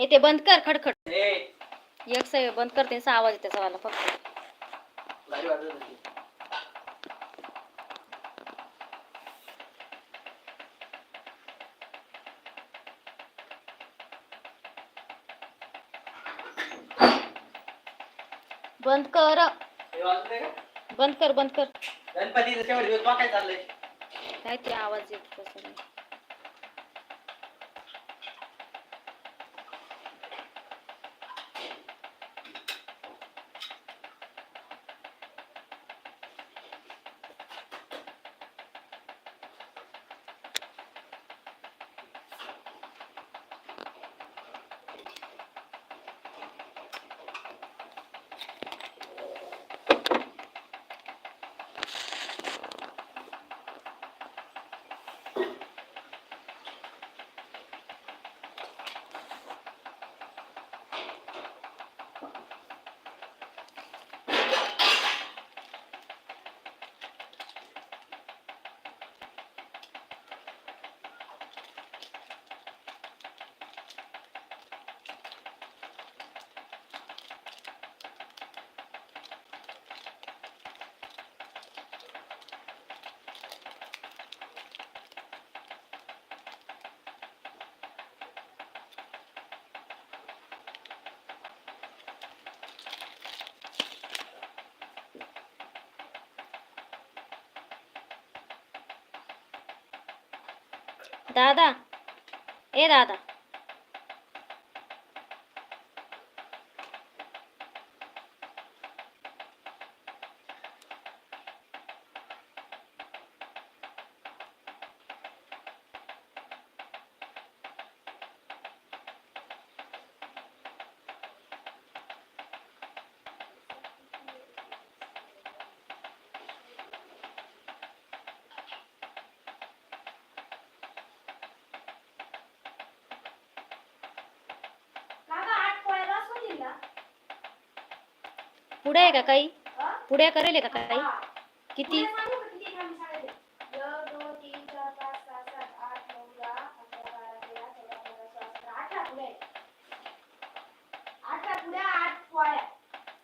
ए ते बंद कर खडखड. एक से बंद करते असा आवाज येते वाला फक्त. बंद कर. नाही बंद कर बंद कर. बघ काय ते आवाज येत तसं नाही. दादा ए आहे का काही? पुढे करेल का काही? किती?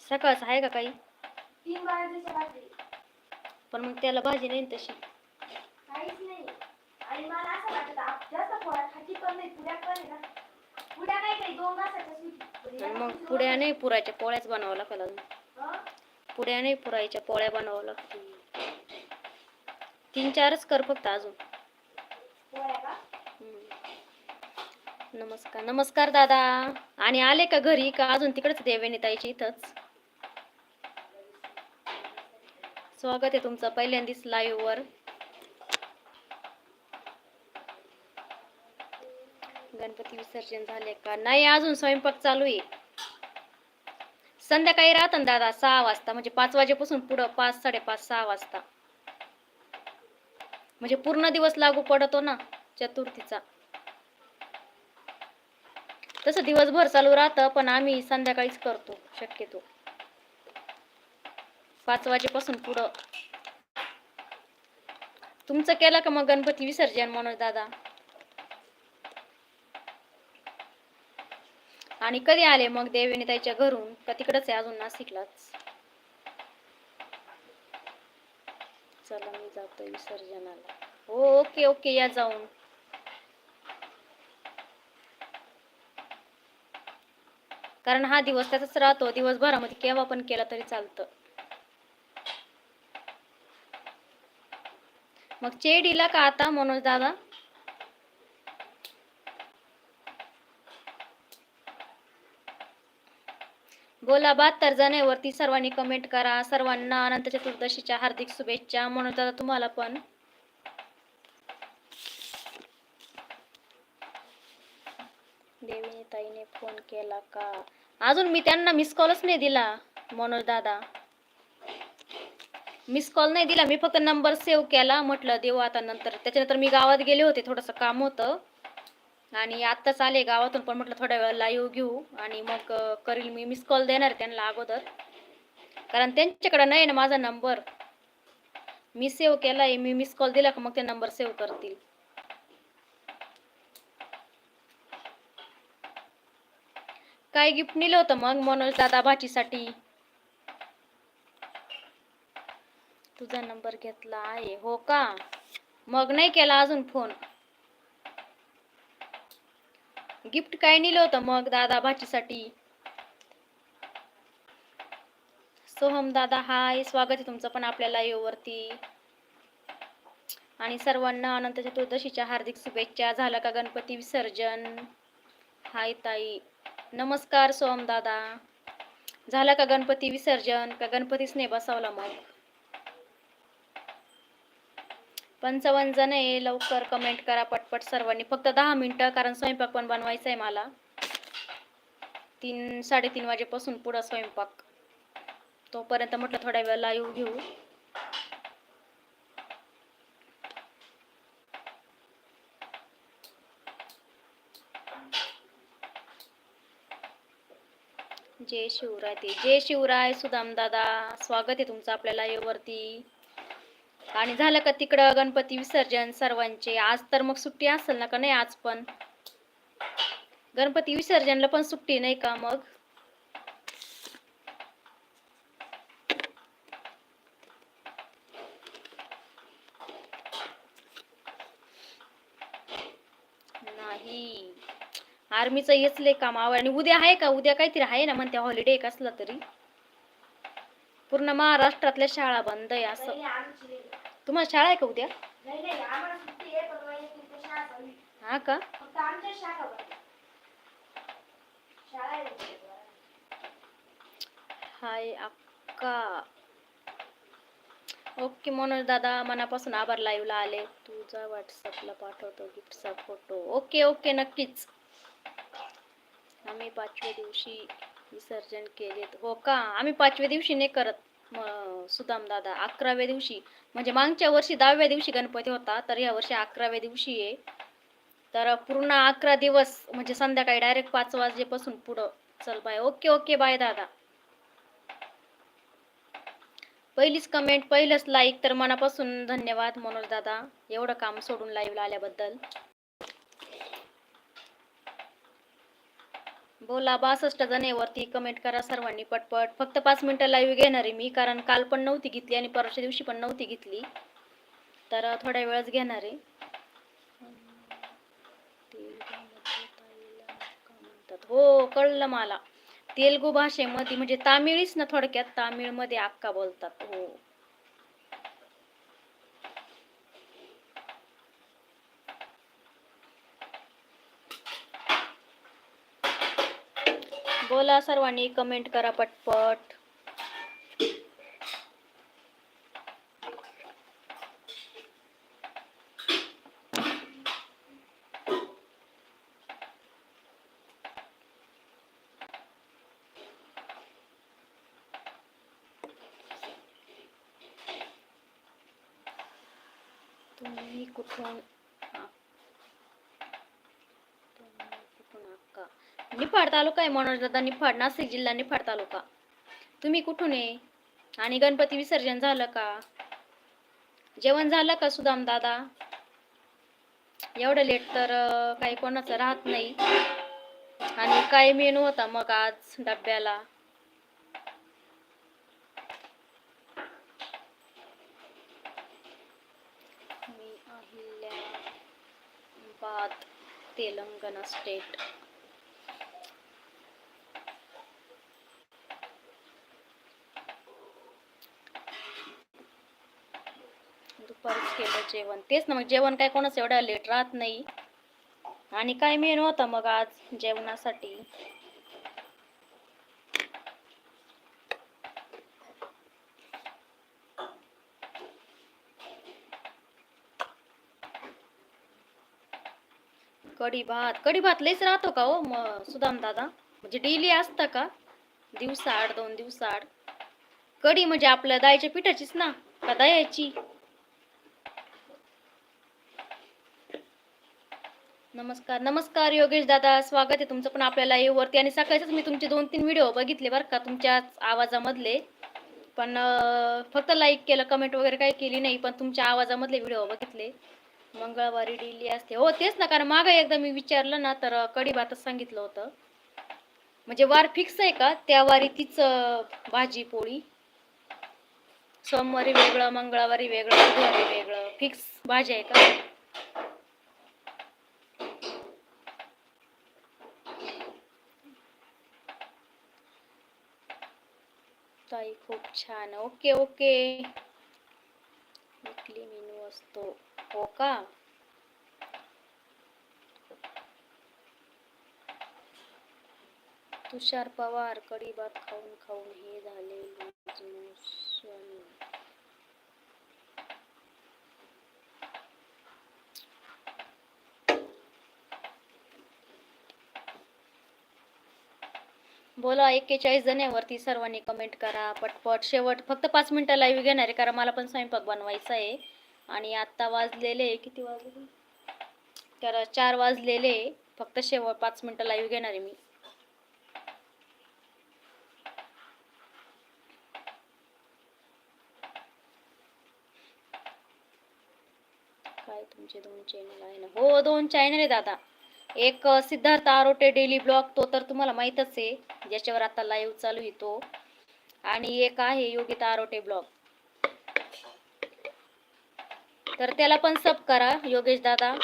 सकाळच आहे का काही? पण मग त्याला भाजी नाही तशी. काहीच नाही आणि मला असं वाटत जास्त पोळ्या खाती पण नाही पण ना नाही काही दोन मग पुड्या नाही पुरायच्या पोळ्याच बनवावं लागेल अजून. पुड्या नाही पुरायच्या पोळ्या बनावं लागतील. तीन चारच कर फक्त अजून. नमस्कार नमस्कार दादा. आणि आले का घरी? का अजून तिकडेच देवेनी ताईची इथंच? स्वागत आहे तुमचं पहिल्यांदाच लाईव्ह वर. गणपती विसर्जन झाले का? नाही अजून स्वयंपाक चालू आहे. संध्याकाळी राहतं ना दादा सहा वाजता. म्हणजे पाच वाजेपासून पुढं पाच साडेपाच सहा वाजता. म्हणजे पूर्ण दिवस लागू पडतो ना चतुर्थीचा. तसं दिवसभर चालू राहतं पण आम्ही संध्याकाळीच करतो शक्यतो. पाच वाजेपासून पुढं. तुमचं केलं का मग गणपती विसर्जन मनोज दादा? आणि कधी आले मग देवीने ताईच्या घरून? का तिकडच आहे अजून नाशिकलाच? चला मी जातो विसर्जनाला. हो ओके ओके या जाऊन. कारण हा दिवस त्याचाच राहतो. दिवसभरामध्ये केव्हा पण केला तरी चालतं. मग चेडीला का आता मनोज दादा? बोला बहात्तर जणांवरती सर्वांनी कमेंट करा. सर्वांना अनंत चतुर्दशीच्या हार्दिक शुभेच्छा. म्हणून दादा तुम्हाला पण. देवीने ताईने फोन केला का? अजून मी त्यांना मिस कॉलच नाही दिला मनोज दादा. मिस कॉल नाही दिला मी फक्त नंबर सेव्ह केला. म्हटलं देऊ आता नंतर. त्याच्यानंतर मी गावात गेले होते थोडंसं काम होतं. आणि आत्ताच आले गावातून पण म्हटलं थोड्या वेळ लाईव्ह घेऊ. आणि मग करील मी मिस कॉल देणार आहे त्यांना अगोदर. कारण त्यांच्याकडे नाही ना माझा नंबर मी सेव्ह केलाय मी मिस कॉल दिला का मग ते नंबर सेव्ह करतील. काय गिफ्ट नेलं होतं मग मनोज दादा भाचीसाठी? तुझा नंबर घेतला आहे हो का? मग नाही केला अजून फोन गिफ्ट काय नेलं होतं मग दादा भाचीसाठी सोहम दादा हाय स्वागत आहे तुमचं पण आपल्याला लाईव्ह वरती. आणि सर्वांना अनंत चतुर्दशीच्या हार्दिक शुभेच्छा. झालं का गणपती विसर्जन? हाय ताई. नमस्कार सोहम दादा. झालं का गणपती विसर्जन? का गणपतीच नाही बसवला मग? पंचावन्न जण आहे लवकर कमेंट करा पटपट सर्वांनी. फक्त दहा मिनटं कारण स्वयंपाक पण बनवायचा आहे मला. तीन साडेतीन वाजेपासून पुढं स्वयंपाक. तोपर्यंत म्हटलं थोड्या वेळ लाईव्ह घेऊ. जय शिवराय ते. जय शिवराय सुदाम दादा. स्वागत आहे तुमचं आपल्या लाईव्ह वरती आणि झालं का तिकडं गणपती विसर्जन सर्वांचे. आज तर मग सुट्टी असेल ना का नाही आज पण? गणपती विसर्जनला पण सुट्टी नाही का मग? नाही. आर्मीचं हेच लय काम. आवड आणि उद्या आहे का? उद्या काहीतरी आहे ना म्हणते हॉलिडे कसला तरी? पूर्ण महाराष्ट्रातल्या शाळा बंद आहे असं. तुम्हाला शाळा आहे का उद्या. हा का. हाय अक्का. ओके मनोज दादा मनापासून आभार लाईव्हला आले. तुझा व्हॉट्सअपला पाठवतो गिफ्टचा फोटो ओके ओके नक्कीच. आम्ही पाचव्या दिवशी विसर्जन केलेत. हो का? आम्ही पाचव्या दिवशी नाही करत सुदाम दादा. अकराव्या दिवशी. म्हणजे मागच्या वर्षी दहाव्या दिवशी गणपती होता तर या वर्षी अकराव्या दिवशी आहे. तर पूर्ण अकरा दिवस म्हणजे संध्याकाळी डायरेक्ट पाच वाजेपासून पुढं. चल बाय. ओके ओके बाय दादा. पहिलीच कमेंट पहिलंच लाईक तर मनापासून धन्यवाद मनोज दादा. एवढं काम सोडून लाईव्हला आल्याबद्दल. बोला बासष्ट जणेवरती कमेंट करा सर्वांनी पटपट. फक्त पाच मिनिटं लाईव्ह घेणार आहे मी कारण काल पण नव्हती घेतली आणि परवाच्या दिवशी पण नव्हती घेतली. तर थोड्या वेळच घेणार आहे. हो कळलं मला. तेलगू भाषेमध्ये म्हणजे तामिळीच ना थोडक्यात तामिळमध्ये अक्का बोलतात. हो. बोला सर्वांनी कमेंट करा पटपट तुम्ही कुठून आ- तुम्ही कुठून अक्का निफाड तालुका आहे मनोज निफाड नाशिक जिल्हा निफाड तालुका. तुम्ही कुठून आहे? आणि गणपती विसर्जन झालं का? जेवण झालं का सुदाम दादा? एवढं लेट तर काही कोणाचं राहत नाही. आणि काय मेनू होता मग आज डब्याला? मी तेलंगणा स्टेट दुपारीच केलं जेवण. तेच ना मग जेवण काय कोणाचं एवढं लेट राहत नाही. आणि काय मेनू होता मग आज जेवणासाठी? कढी भात कढी भात लईच राहतो का हो म सुदाम दादा? म्हणजे डेली असतं का? दिवसाआड दोन दिवसाआड. कढी म्हणजे आपल्या दायच्या पिठाचीच ना का दह्याची? नमस्कार नमस्कार योगेश दादा स्वागत आहे तुमचं पण आपल्याला live वरती आणि सकाळीच मी तुमचे दोन तीन व्हिडिओ बघितले बरं का तुमच्याच आवाजामधले. पण फक्त लाईक केलं कमेंट वगैरे काही केली नाही पण तुमच्या आवाजामधले व्हिडिओ बघितले. मंगळवारी डेली असते. हो तेच ना कारण मागं एकदा मी विचारलं ना तर कडी कढी भातच सांगितलं होतं. म्हणजे वार फिक्स आहे का? त्या वारी तीच भाजी पोळी. सोमवारी वेगळं मंगळवारी वेगळं बुधवारी वेगळं. फिक्स भाजी आहे का? ताई खूप छान. ओके ओके विकली मेनू असतो. हो का? तुषार पवार कडी भात खाऊन खाऊन हे झाले. बोला एक्केचाळीस जणांवरती सर्वांनी कमेंट करा पटपट. शेवट फक्त पाच मिनटं लाईव्ह घेणार आहे कारण मला पण स्वयंपाक बनवायचा आहे. आणि आत्ता वाजलेले किती वाजले? तर चार वाजलेले फक्त शेवट पाच मिनिटं लाईव्ह घेणार आहे मी. काय तुमचे दोन चॅनल आहे ना? हो दोन चॅनल आहे दादा एक सिद्धार्थ आरोटे डेली ब्लॉग तो तर तुम्हाला माहीतच आहे ज्याच्यावर आता लाईव्ह चालू आहे तो. आणि एक आहे योगिता आरोटे ब्लॉग. तर त्याला पण सब करा योगेश दादा.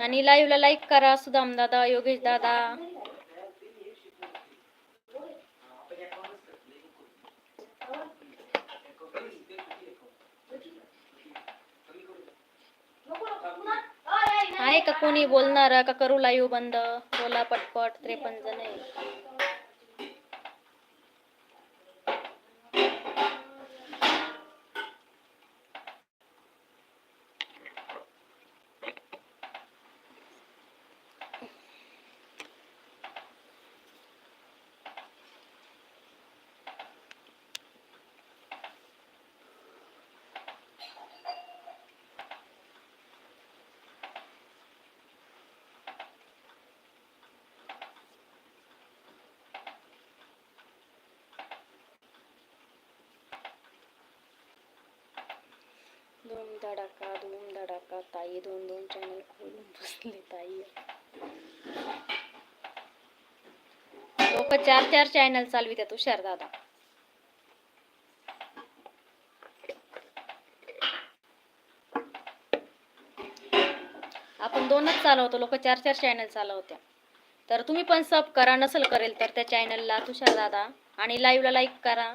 आणि लाईव्हला लाईक करा सुदाम दादा योगेश दादा नको नको पुन्हा अय, अय, नाही, आहे का कोणी बोलणार? का करू लाईव्ह बंद? बोला पटपट त्रेपन्न जण. आहे धूम धडाका धूम धडाका ताई दोन दोन चॅनल खोलून बसले ताई. लोक चार चार चॅनल चालवितात हुशार दादा. आपण दोनच चालवतो लोक चार चार चॅनल चालवत्या. तर तुम्ही पण सब करा नसल करेल तर त्या चॅनलला तुषार दादा. आणि लाईव्हला लाईक करा.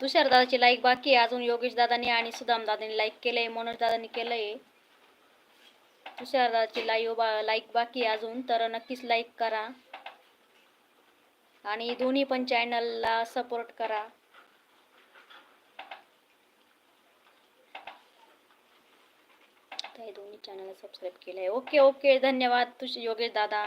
तुषार दादाची लाईक बाकी आहे. अजून योगेश दादानी आणि सुदाम दादानी लाईक केलंय. मनोज दादानी केलंय. तुषार दादाची लाईव बा लाईक बाकी आहे अजून. तर नक्कीच लाईक करा. आणि दोन्ही पण चॅनलला सपोर्ट करा. दोन्ही चॅनल सबस्क्राईब केलंय. ओके ओके धन्यवाद तुझे योगेश दादा.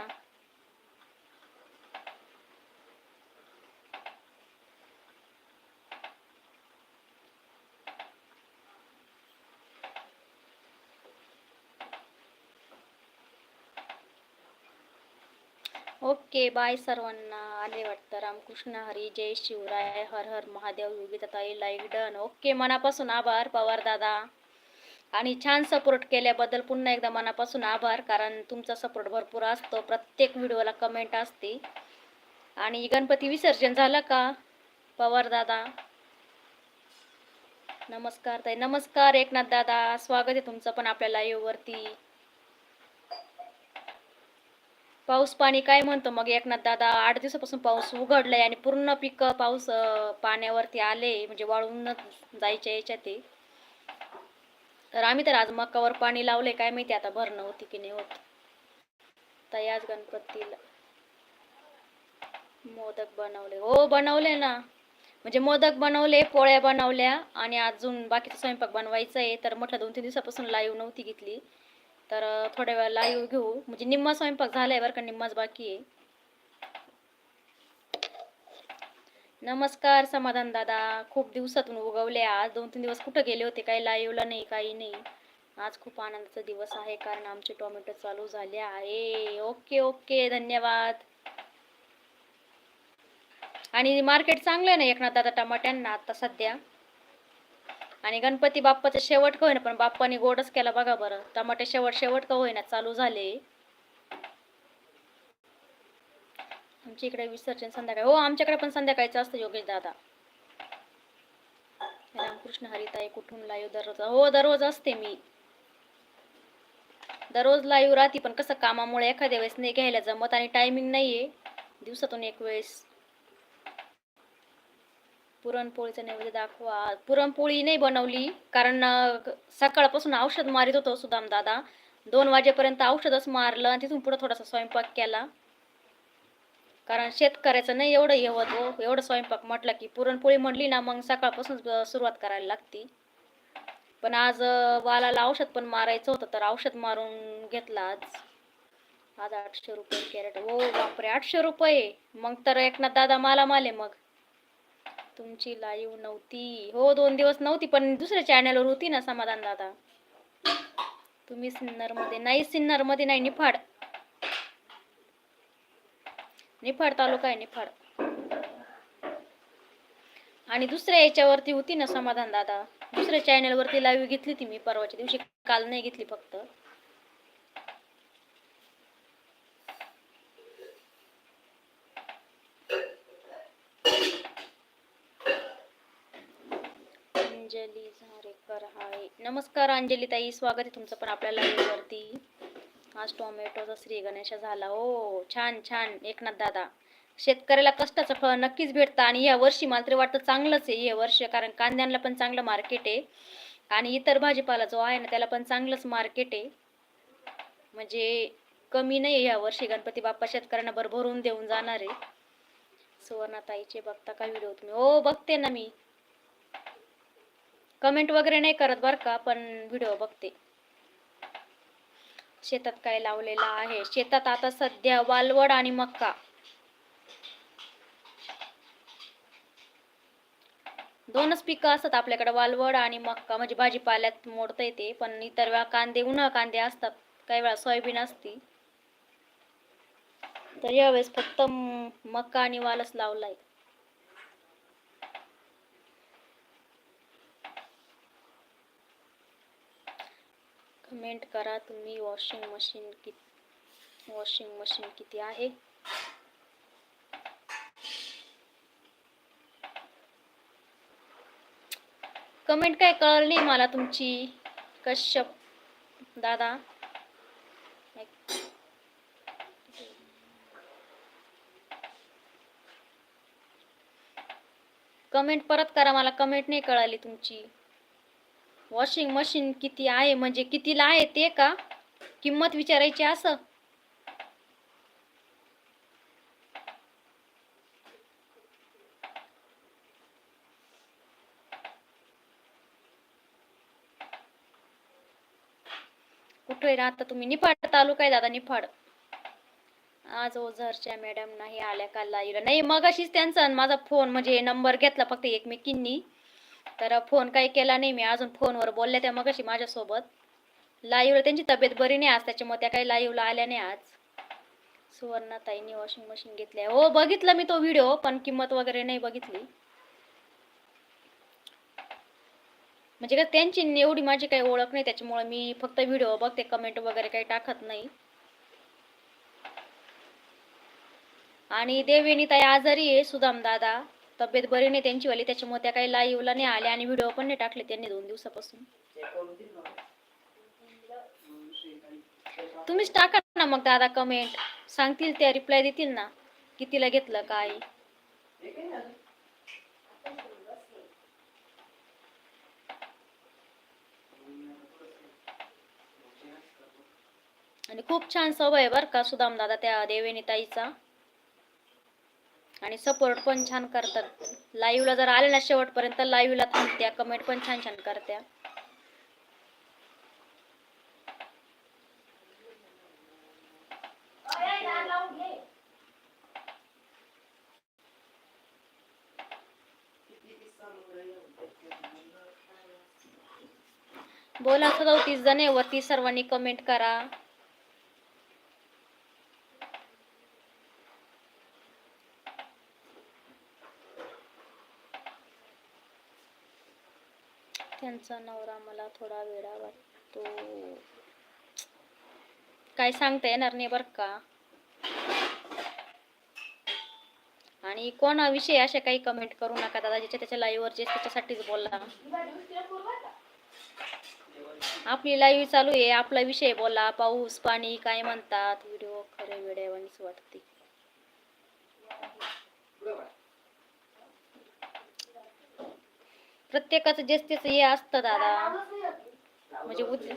ओके बाय सर्वांना. आले वाटतं रामकृष्ण हरी जय शिवराय हर हर महादेव विविधताई लाईक डन. ओके मनापासून आभार पवार दादा. आणि छान सपोर्ट केल्याबद्दल पुन्हा एकदा मनापासून आभार कारण तुमचा सपोर्ट भरपूर असतो. प्रत्येक व्हिडिओला कमेंट असते. आणि गणपती विसर्जन झालं का? पवार दादा. नमस्कार ताई. नमस्कार एकनाथ दादा. स्वागत आहे तुमचं पण आपल्या लाईव्हवरती वरती पाऊस पाणी काय म्हणतो? मग एकनाथ दादा आठ दिवसापासून पाऊस उघडलाय आणि पूर्ण पीक पाऊस पाण्यावरती आले म्हणजे वाळून जायच्या याच्यात ते तर आम्ही तर आज मकावर पाणी लावले काय माहिती आता भरणं होती की नाही होत. ताई आज गणपतीला मोदक बनवले. हो बनवले ना. म्हणजे मोदक बनवले पोळ्या बनवल्या आणि अजून बाकीचा स्वयंपाक बनवायचा आहे. तर म्हटलं दोन तीन दिवसापासून लाईव्ह नव्हती घेतली. तर थोड्या वेळा लाईव्ह घेऊ. म्हणजे निम्मा स्वयंपाक झालाय बरं का निम्माच बाकी आहे. नमस्कार समाधान दादा. खूप दिवसातून उगवले आज. दोन तीन दिवस कुठं गेले होते? काही लाईव्हला नाही काही नाही. आज खूप आनंदाचा दिवस आहे कारण आमचे टोमॅटो चालू झाले आहे. Okay okay. धन्यवाद. आणि मार्केट चांगलं आहे ना एकनाथ दादा टमाट्यांना आता सध्या? आणि गणपती बाप्पाचं शेवट का होईना पण बाप्पाने गोडच केला बघा बरं. टमाटे शेवट शेवट का होईना चालू झाले. आमच्या इकडे विसर्जन संध्याकाळी. हो आमच्याकडे पण संध्याकाळीचं असतं योगेश दादा. रामकृष्ण हरिताई कुठून लाईव्ह दररोज हो दररोज असते मी. दररोज लाईव्ह राहते पण कसं कामामुळे एखाद्या वेळेस नाही घ्यायला जमत आणि टायमिंग नाहीये. दिवसातून एक वेळेस पुरणपोळीचं नैवेद्य दाखवा. पुरणपोळी नाही बनवली कारण सकाळपासून औषध मारित होतो सुदाम दादा. दोन वाजेपर्यंत औषधच मारलं आणि तिथून पुढे थोडासा स्वयंपाक केला. कारण शेतकऱ्याचं नाही एवढं हे हो. एवढं स्वयंपाक म्हटलं की पुरणपोळी म्हणली ना मग सकाळपासून सुरुवात करायला लागती. पण आज वालाला औषध पण मारायचं होतं तर औषध मारून घेतलं आज. आज आठशे रुपये कॅरेट. हो बापरे आठशे रुपये. मग तर एकनाथ दादा माला माले मग. तुमची लाईव्ह नव्हती. हो दोन दिवस नव्हती पण दुसऱ्या चॅनलवर होती ना समाधान दादा. तुम्ही सिन्नरमध्ये नाही सिन्नरमध्ये नाही निफाड. निफाड तालुका आहे निफाड. आणि दुसऱ्या याच्यावरती होती ना समाधान दादा. दुसऱ्या चॅनलवरती लाईव्ह घेतली ती मी परवाच्या दिवशी. काल नाही घेतली फक्त. अंजली झारेकर हाय. नमस्कार अंजली ताई स्वागत आहे तुमचं पण आपल्या लाईव्हवरती वरती. आज टोमॅटोचा श्री गणेश झाला. हो छान छान. एकनाथ दादा. शेतकऱ्याला कष्टाचं फळ नक्कीच भेटतं आणि या वर्षी मला तरी वाटतं चांगलंच आहे हे वर्ष कारण कांद्यांना पण चांगलं मार्केट आहे. आणि इतर भाजीपाला जो आहे ना त्याला पण चांगलंच मार्केट आहे. म्हणजे कमी नाही आहे या वर्षी गणपती बाप्पा शेतकऱ्यांना भरभरून देऊन जाणार आहे. सुवर्णाताईचे बघता का व्हिडिओ तुम्ही? हो बघते ना मी. कमेंट वगैरे नाही करत बरं का पण व्हिडिओ बघते. शेतात काय लावलेलं आहे. शेतात आता सध्या वालवड आणि मक्का. दोनच पिकं असतात आपल्याकडे वालवड आणि मक्का. म्हणजे भाजीपाल्यात मोडता येते पण इतर वेळा कांदे उन्हाळ कांदे असतात. काही वेळा सोयाबीन असती. तर यावेळेस फक्त मक्का आणि वालच लावलाय. कमेंट करा. तुम्ही वॉशिंग मशीन कि वॉशिंग मशीन किती आहे? कमेंट काय कळलं नाही मला तुमची? कश्यप दादा. कमेंट परत करा. मला कमेंट नाही कळाली तुमची. वॉशिंग मशीन किती आहे म्हणजे कितीला आहे ते का? किंमत विचारायची असं? कुठे राहता तुम्ही? निफाड तालुका आहे दादा निफाड. आज ओझरच्या मॅडम नाही आल्या काल नाही मग अशीच त्यांचा माझा फोन म्हणजे नंबर घेतला फक्त एकमेकींनी. तर फोन काही केला नाही मी अजून फोनवर बोलल्या त्या मगाशी माझ्यासोबत. लाईव्हला त्यांची तब्येत बरी नाही आज त्याच्यामुळे त्या काही लाईव्हला आल्या नाही आज. सुवर्णाताईंनी वॉशिंग मशीन घेतली आहे. हो बघितलं मी तो व्हिडिओ पण किंमत वगैरे नाही बघितली. म्हणजे का त्यांची एवढी माझी काही ओळख नाही त्याच्यामुळे मी फक्त व्हिडिओ बघते कमेंट वगैरे काही टाकत नाही. आणि देवेनी ताई आजारी आहे सुदाम दादा. तब्येत बरी नाही त्यांची वाली त्याच्यामुळे त्या काही लाईव्हला नाही आल्या आणि व्हिडिओ पण नाही टाकले त्यांनी दोन दिवसापासून. तुम्हीच टाका ना मग दादा कमेंट सांगतील त्या रिप्लाय देतील ना. कितीला घेतलं काय? आणि खूप छान सवय आहे का सुदाम दादा त्या देवेनी ताईचा. आणि सपोर्ट पण छान करतात. लाईव्हला जर आले ना शेवटपर्यंत लाईव्हला थांबत्या कमेंट पण छान छान करत्या. बोला असं लावून जण आहे वरती सर्वांनी कमेंट करा. त्यांचा नवरा मला थोडा वेळा वाटतो. काय सांगता येणार नाही बरं का? आणि कोणाविषयी अशा काही कमेंट करू नका दादा ज्याच्या त्याच्या लाईव्हवर जे त्याच्यासाठीच बोलला आपली लाईव्ह चालू आहे आपला विषय बोला. पाऊस पाणी काय म्हणतात? व्हिडिओ खरे वेड्यावानीच वाटते. प्रत्येकाचं जेच हे असतं दादा. म्हणजे उद्या.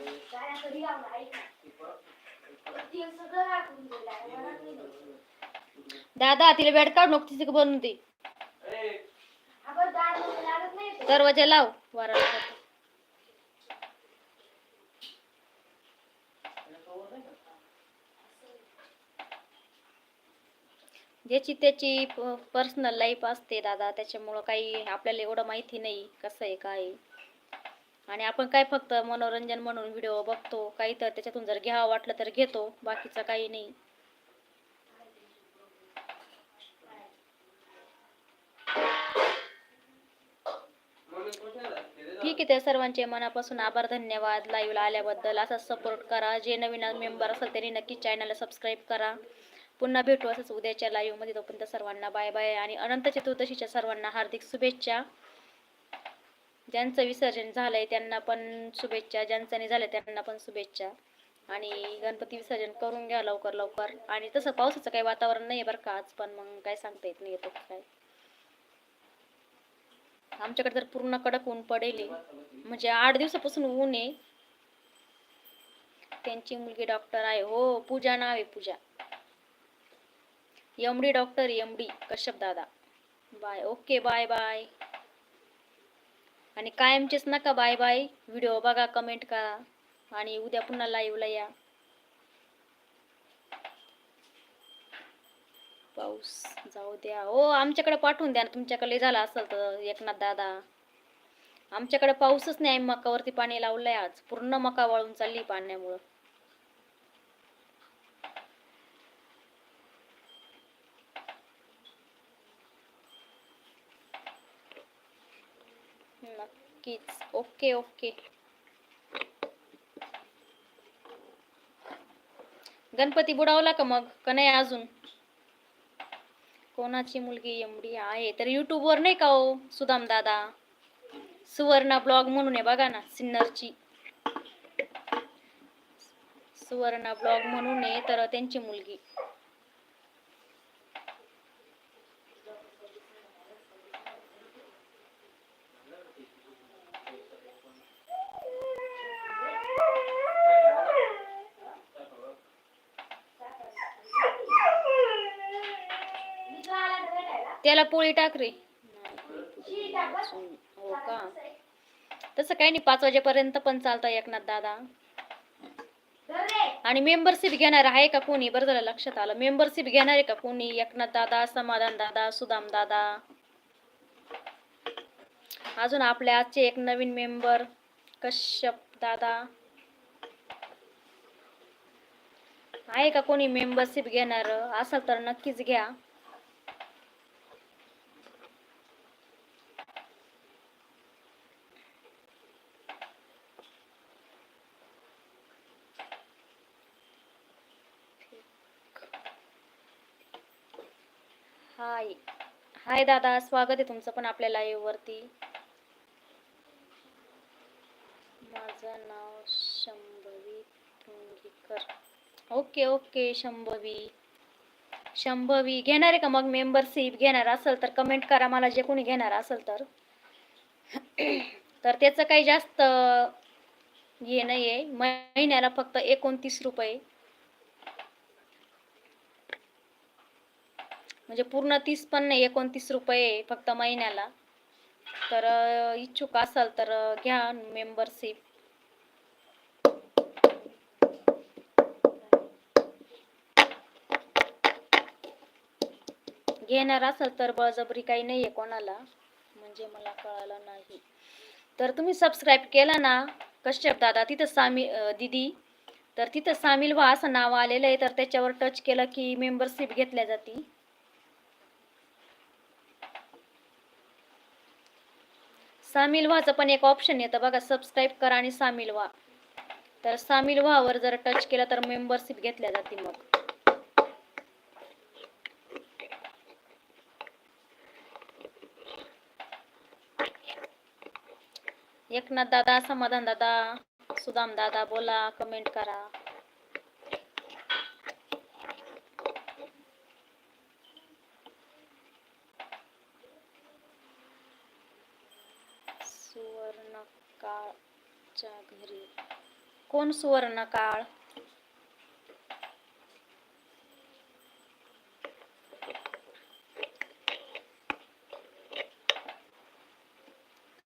दादा तिला बेड काढ नको तिथे बनवून दे. दरवाजा लाव वारा ज्याची त्याची पर्सनल लाईफ असते दादा. त्याच्यामुळं काही आपल्याला एवढं माहिती नाही कसं आहे काय आणि आपण काय फक्त मनोरंजन म्हणून व्हिडिओ बघतो. काही तर त्याच्यातून जर घ्यावं वाटलं तर घेतो. बाकीचं काही नाही. ठीक आहे त्या सर्वांचे मनापासून आभार धन्यवाद. लाईव्हला आल्याबद्दल असाच सपोर्ट करा. जे नवीन मेंबर असेल त्यांनी नक्की चॅनलला सबस्क्राईब करा. पुन्हा भेटू असंच उद्याच्या लाईव्हमध्ये तोपर्यंत सर्वांना बाय बाय आणि अनंत चतुर्दशीच्या सर्वांना हार्दिक शुभेच्छा. ज्यांचं विसर्जन झालंय त्यांना पण शुभेच्छा. ज्यांचं नाही झालं त्यांना पण शुभेच्छा. आणि गणपती विसर्जन करून घ्या लवकर लवकर. आणि तसं पावसाचं काही वातावरण नाही आहे बरं का आज पण मग काय सांगता येत नाही येतो काय. आमच्याकडे तर पूर्ण कडक ऊन पडेल म्हणजे आठ दिवसापासून ऊन आहे. त्यांची मुलगी डॉक्टर आहे. हो पूजा नाव आहे Pooja. M D doctor M D Kashyap दादा. बाय. ओके बाय बाय आणि कायमचेच नका बाय बाय व्हिडिओ बघा कमेंट करा. आणि उद्या पुन्हा लाईव्हला या. पाऊस जाऊ द्या. हो आमच्याकडे पाठवून द्या तुमच्याकडे झाला असेल तर एकनाथ दादा. आमच्याकडे पाऊसच नाही. मकावरती पाणी लावलंय आज. पूर्ण मका वाळून चालली पाण्यामुळं. नक्कीच ओके ओके गणपती बुडावला का मग? का नाही अजून? कोणाची मुलगी एमडी आहे? तर युट्यूबवर नाही का हो सुदाम दादा? सुवर्णा ब्लॉग म्हणून आहे बघा ना सिन्नरची. सुवर्णा ब्लॉग म्हणून आहे तर त्यांची मुलगी मित्र आला तर भेटायला. त्याला पोळी टाक रे. हो का? तसं काही नाही पाच वाजेपर्यंत पण चालतं एकनाथ दादा. आणि मेंबरशिप घेणार आहे का कोणी? बरं झालं लक्षात आलं. मेंबरशिप घेणार आहे का कोणी? एकनाथ दादा समाधान दादा सुदाम दादा. अजून आपल्या आजचे एक नवीन मेंबर कश्यप दादा. आहे का कोणी मेंबरशिप घेणार? असेल तर नक्कीच घ्या हाय हाय दादा स्वागत आहे तुमचं पण आपल्या लाईव्हवरती माझं नाव शंभवी तुंगीकर. Okay okay Shambhavi. शंभवी घेणार आहे का मग मेंबरशिप घेणार असेल तर कमेंट करा मला जे कोणी घेणार असेल तर. तर त्याचं काही जास्त हे नाही आहे महिन्याला फक्त एकोणतीस रुपये. म्हणजे पूर्ण तीस पण नाही एकोणतीस रुपये फक्त महिन्याला. तर इच्छुक असाल तर घ्या मेंबरशिप घेणार असाल तर बळजबरी काही नाही आहे कोणाला म्हणजे मला कळालं नाही. तर तुम्ही सबस्क्राईब केलं ना कश्यप दादा तिथं सामी दिदी दीदी तर तिथं सामील व्हा असं नाव आलेलं आहे. तर त्याच्यावर टच केलं की मेंबरशिप घेतल्या जाती. सामील व्हाचं पण एक ऑप्शन येतं बघा सबस्क्राईब करा आणि सामील व्हा. तर सामील व्हावर जर टच केलं तर मेंबरशिप घेतल्या जाते मग. एकनाथ दादा समाधान दादा सुदाम दादा बोला कमेंट करा सुवर्ण काळच्या घरी दोन सुवर्ण काळ?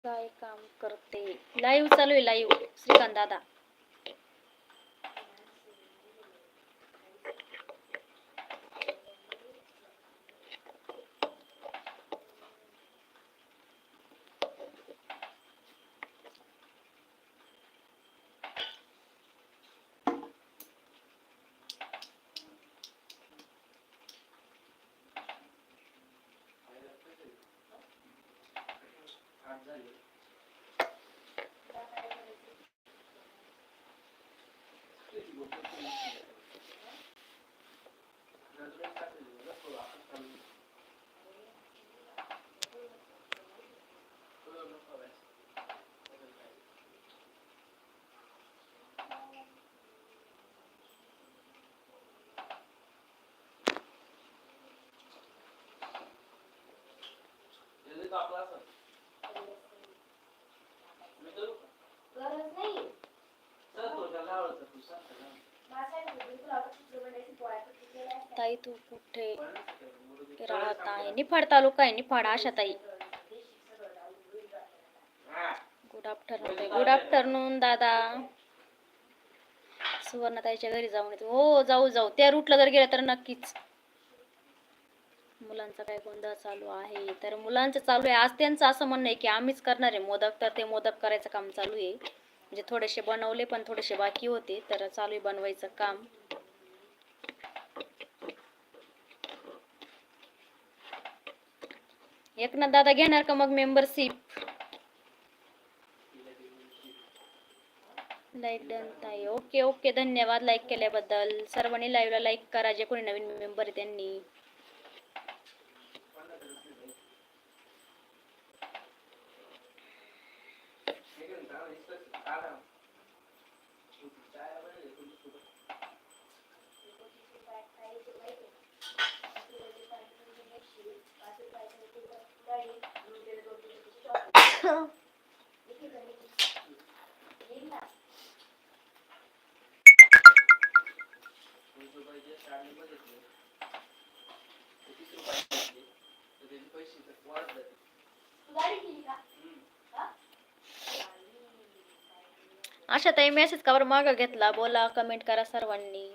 काय काम करते? लाईव्ह चालू आहे लाईव्ह श्रीकांत दादा आठ झाले कापला असं मी करू का? गरज नाही चल तो त्याला आवडतं तू सांग त्याला. माझ्यासाठी बिलकुल आवडत चित्रपटाची पोळ्या कशी केल्या असतात. ताई तू कुठे राहत आहे? निफाड तालुका आहे निफाड आशाताई. गुड आफ्टरनून गुड आफ्टरनून दादा. सुवर्णताईच्या घरी जाऊन येतो. हो जाऊ जाऊ. त्या रूटला जर गेलं तर नक्कीच. मुलांचा काय गोंधळ चालू आहे? तर मुलांचं चालू आहे. आज त्यांचं असं म्हणणं आहे की आम्हीच करणार आहे मोदक. तर ते मोदक करायचं काम चालू आहे. म्हणजे थोडेसे बनवले पण थोडेसे बाकी होते. तर चालू आहे बनवायचं काम. एकनाथ दादा घेणार का मग मेंबरशिप लाईक डन ताई. ओके ओके धन्यवाद लाईक केल्याबद्दल. सर्वांनी लाईव्हला लाईक करा. जे कोणी नवीन मेंबर आहे त्यांनी हे घेऊन जा, नुसतं काढा. चाय बनवली तुमच्यासोबत. वीस रुपयाचे starting मध्ये घेतले. ते तीस रुपयाचे घेतले. तर त्याचे पैसे तर वाढत जातील. हम्म. अशा ताई मेसेज कावर मागं घेतला. बोला कमेंट करा सर्वांनी.